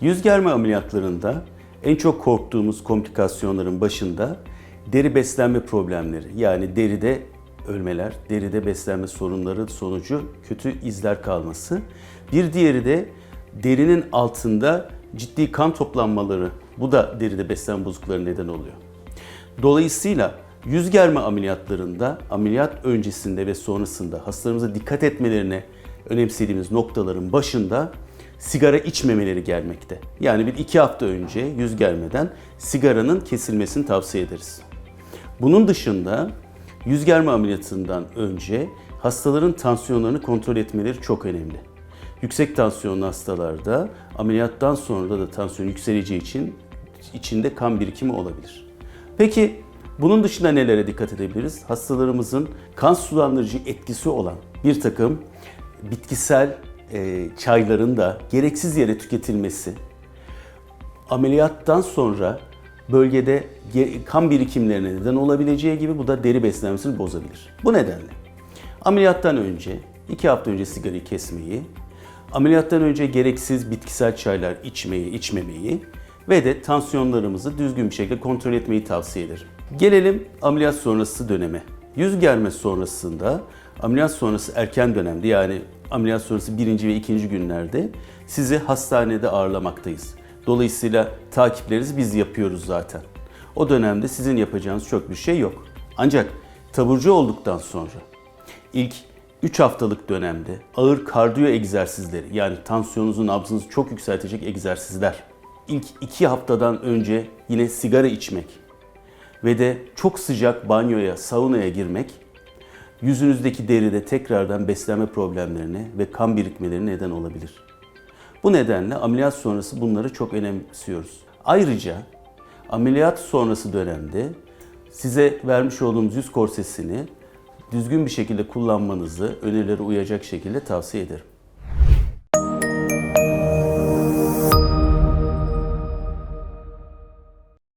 Yüz germe ameliyatlarında en çok korktuğumuz komplikasyonların başında deri beslenme problemleri yani deride ölmeler, deride beslenme sorunları sonucu kötü izler kalması. Bir diğeri de derinin altında ciddi kan toplanmaları. Bu da deride beslenme bozuklukları neden oluyor. Dolayısıyla yüz germe ameliyatlarında ameliyat öncesinde ve sonrasında hastalarımıza dikkat etmelerine önemsediğimiz noktaların başında sigara içmemeleri gelmekte. Yani bir iki hafta önce yüz germeden sigaranın kesilmesini tavsiye ederiz. Bunun dışında yüz germe ameliyatından önce hastaların tansiyonlarını kontrol etmeleri çok önemli. Yüksek tansiyonlu hastalarda ameliyattan sonra da tansiyon yükseleceği için içinde kan birikimi olabilir. Peki bunun dışında nelere dikkat edebiliriz? Hastalarımızın kan sulandırıcı etkisi olan bir takım bitkisel e, çayların da gereksiz yere tüketilmesi, ameliyattan sonra bölgede ge- kan birikimlerine neden olabileceği gibi bu da deri beslenmesini bozabilir. Bu nedenle ameliyattan önce, iki hafta önce sigarayı kesmeyi, ameliyattan önce gereksiz bitkisel çaylar içmeyi, içmemeyi ve de tansiyonlarımızı düzgün bir şekilde kontrol etmeyi tavsiye ederim. Gelelim ameliyat sonrası döneme. Yüz germe sonrasında ameliyat sonrası erken dönemde yani ameliyat sonrası birinci ve ikinci günlerde sizi hastanede ağırlamaktayız. Dolayısıyla takiplerinizi biz yapıyoruz zaten. O dönemde sizin yapacağınız çok bir şey yok. Ancak taburcu olduktan sonra ilk 3 haftalık dönemde ağır kardiyo egzersizleri yani tansiyonunuzu, nabzınızı çok yükseltecek egzersizler. İlk 2 haftadan önce yine sigara içmek ve de çok sıcak banyoya, saunaya girmek yüzünüzdeki deride tekrardan beslenme problemlerine ve kan birikmelerine neden olabilir. Bu nedenle ameliyat sonrası bunları çok önemsiyoruz. Ayrıca ameliyat sonrası dönemde size vermiş olduğumuz yüz korsesini düzgün bir şekilde kullanmanızı önerilere uyacak şekilde tavsiye ederim.